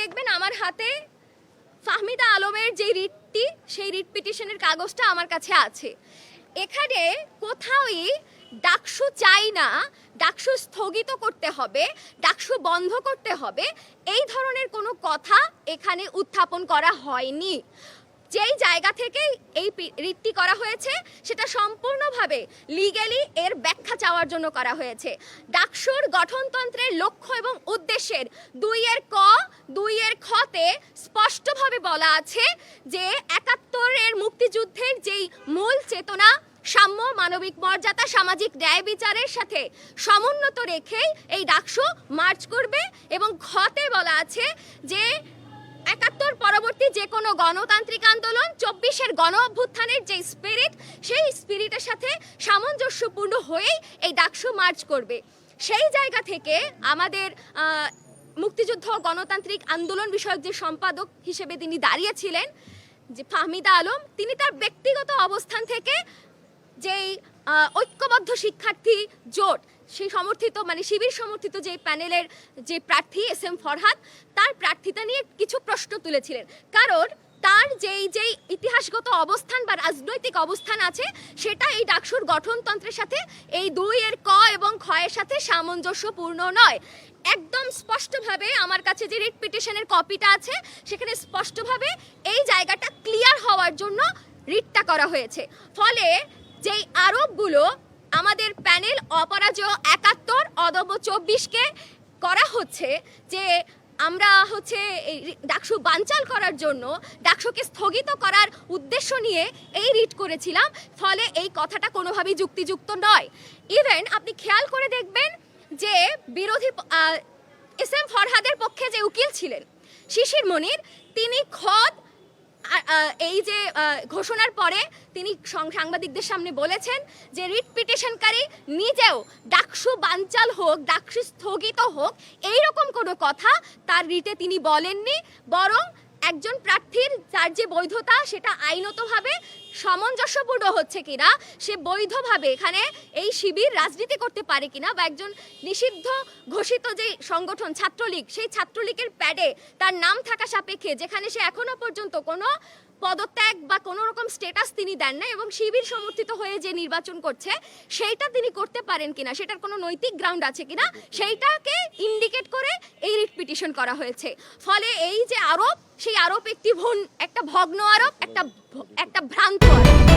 দেখবেন আমার হাতে ফাহমিদা আলমের যে রিটটি, সেই রিট পিটিশনের কাগজটা আমার কাছে আছে। এখানে কোথাওই ডাকসু চাই না, ডাকসু স্থগিত করতে হবে, ডাকসু বন্ধ করতে হবে, এই ধরনের কোনো কথা এখানে উত্থাপন করা হয়নি। যেই জায়গা থেকে এই রিটটি করা হয়েছে, সেটা সম্পূর্ণভাবে লিগ্যালি এর ব্যাখ্যা চাওয়ার জন্য করা হয়েছে। ডাকসুর গঠনতন্ত্রের লক্ষ্য এবং উদ্দেশ্যের দুইয়ের ক, দুইয়ের খতে স্পষ্টভাবে বলা আছে যে একাত্তরের মুক্তিযুদ্ধের যেই মূল চেতনা, সাম্য, মানবিক মর্যাদা, সামাজিক ন্যায় বিচারের সাথে সমুন্নত রেখেই এই ডাকসু মার্চ করবে এবং খতে বলা আছে যে একাত্তর পরবর্তী যে কোনো গণতান্ত্রিক আন্দোলন চব্বিশের গণ অভ্যুত্থানের যে স্পিরিট সেই স্পিরিটের সাথে সামঞ্জস্যপূর্ণ হয়েই এই ডাকসু মার্চ করবে। সেই জায়গা থেকে আমাদের মুক্তিযুদ্ধ গণতান্ত্রিক আন্দোলন বিষয়ক যে সম্পাদক হিসেবে তিনি দাঁড়িয়েছিলেন, যে ফাহমিদা আলম, তিনি তার ব্যক্তিগত অবস্থান থেকে যেই ঐক্যবদ্ধ শিক্ষার্থী জোট, সেই সমর্থিত মানে শিবির সমর্থিত যে প্যানেলের যে প্রার্থী এস এম ফরহাদ, তার প্রার্থিতা নিয়ে কিছু প্রশ্ন তুলেছিলেন। কারণ তার যেই যেই ইতিহাসগত অবস্থান বা রাজনৈতিক অবস্থান আছে, সেটা এই ডাকসুর গঠনতন্ত্রের সাথে, এই দুই এর ক এবং ক্ষয়ের সাথে সামঞ্জস্যপূর্ণ নয়। একদম স্পষ্টভাবে আমার কাছে যে রিট পিটিশনের কপিটা আছে, সেখানে স্পষ্টভাবে এই জায়গাটা ক্লিয়ার হওয়ার জন্য রিটটা করা হয়েছে। ফলে যেই আরোপগুলো আমাদের প্যানেল অপরাজয় একাত্তর অদম্য চব্বিশকে করা হচ্ছে যে আমরা হচ্ছে এই ডাকসু বানচাল করার জন্য ডাকসুকে স্থগিত করার উদ্দেশ্য নিয়ে এই রিট করেছিলাম, ফলে এই কথাটা কোনোভাবেই যুক্তিযুক্ত নয়। ইভেন আপনি খেয়াল করে দেখবেন যে বিরোধী এস এম ফরহাদের পক্ষে যে উকিল ছিলেন, শিশির মনির, তিনি খদ এই যে ঘোষণার পরে তিনি সাংবাদিকদের সামনে বলেছেন যে রিট পিটিশনকারী নিজেও ডাকসু বাঞ্চাল হোক, ডাকসু স্থগিত হোক, এইরকম কোনো কথা তার রিটে তিনি বলেননি, বরং একজন প্রার্থীর যার যে বৈধতা সেটা আইনতভাবে সামঞ্জস্যপূর্ণ হচ্ছে কিনা, সে বৈধভাবে এখানে এই শিবির রাজনীতি করতে পারে কিনা বা একজন নিষিদ্ধ ঘোষিত যে সংগঠন ছাত্রলীগ, সেই ছাত্রলীগের প্যাডে তার নাম থাকা সাপেক্ষে যেখানে সে এখনও পর্যন্ত কোনো পদত্যাগ বা কোনো রকম স্টেটাস তিনি দেন না এবং শিবির সমর্থিত হয়ে যে নির্বাচন করছে, সেইটা তিনি করতে পারেন কিনা, সেটার কোনো নৈতিক গ্রাউন্ড আছে কিনা, সেইটাকে ইন্ডিকেট করে এই রিট পিটিশন করা হয়েছে। ফলে এই যে আরোপ, সেই আরোপ একটি ভন, একটা ভগ্ন আরোপ, একটা একটা ভ্রান্ত আরোপ।